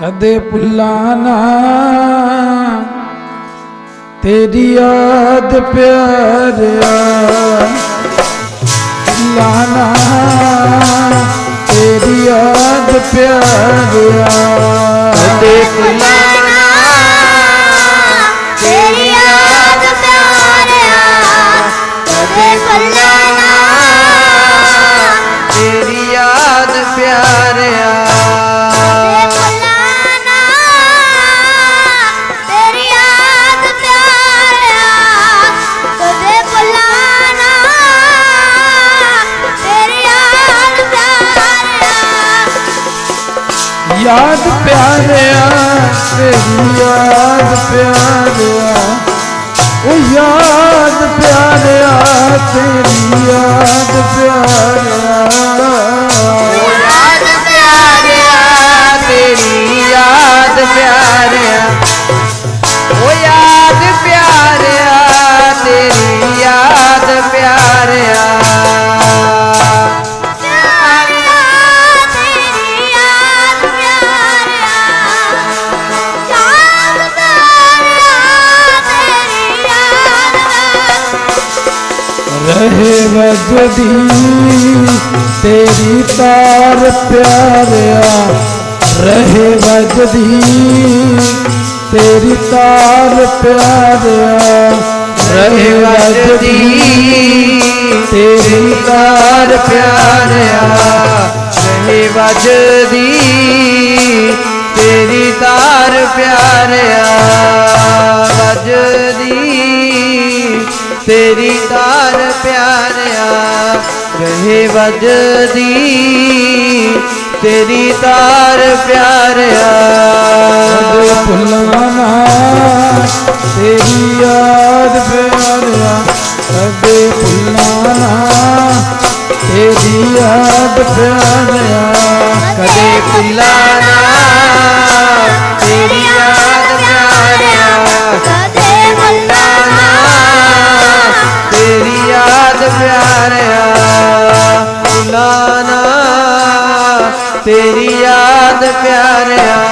ਕਦੇ ਭੁੱਲਾਣਾ ਤੇਰੀ ਯਾਦ ਪਿਆਰਿਆ ਭੁੱਲਾਣਾ ਤੇਰੀ ਯਾਦ ਪਿਆਰਿਆ। ਕਦੇ ਤੇਰੀ ਯਾਦ ਪਿਆਰਿਆ ਕਦੇ ਤੇਰੀ ਯਾਦ ਪਿਆਰਿਆ। ਯਾਦ ਪਿਆਰਿਆ ਤੇਰੀ ਯਾਦ ਪਿਆਰਿਆ। ਉਹ ਯਾਦ ਪਿਆਰਿਆ ਤੇਰੀ ਰਹੇ ਵਜਦੀ ਤੇਰੀ ਤਾਰ ਪਿਆਰਿਆ ਰਹੇ ਵਜਦੀ ਤੇਰੀ ਤਾਰ ਪਿਆਰਿਆ ਰਹੇ ਵਜਦੀ ਤੇਰੀ ਤਾਰ ਪਿਆਰਿਆ ਰਹੇ ਵਜਦੀ ਤੇਰੀ ਤਾਰ ਪਿਆਰਿਆ ਰਹੇ ਵਜਦੀ। ਤੇਰੀ ਤਾਰ ਪਿਆਰਿਆ। ਕਦੇ ਭੁੱਲਣਾ ਤੇਰੀ ਯਾਦ ਪਿਆਰਿਆ ਕਦੇ ਭੁੱਲਣਾ ਤੇਰੀ ਯਾਦ ਪਿਆਰਿਆ। ਕਦੇ ਭੁੱਲਾਣਾ ਤੇਰੀ ਯਾਦ ਪਿਆਰਿਆ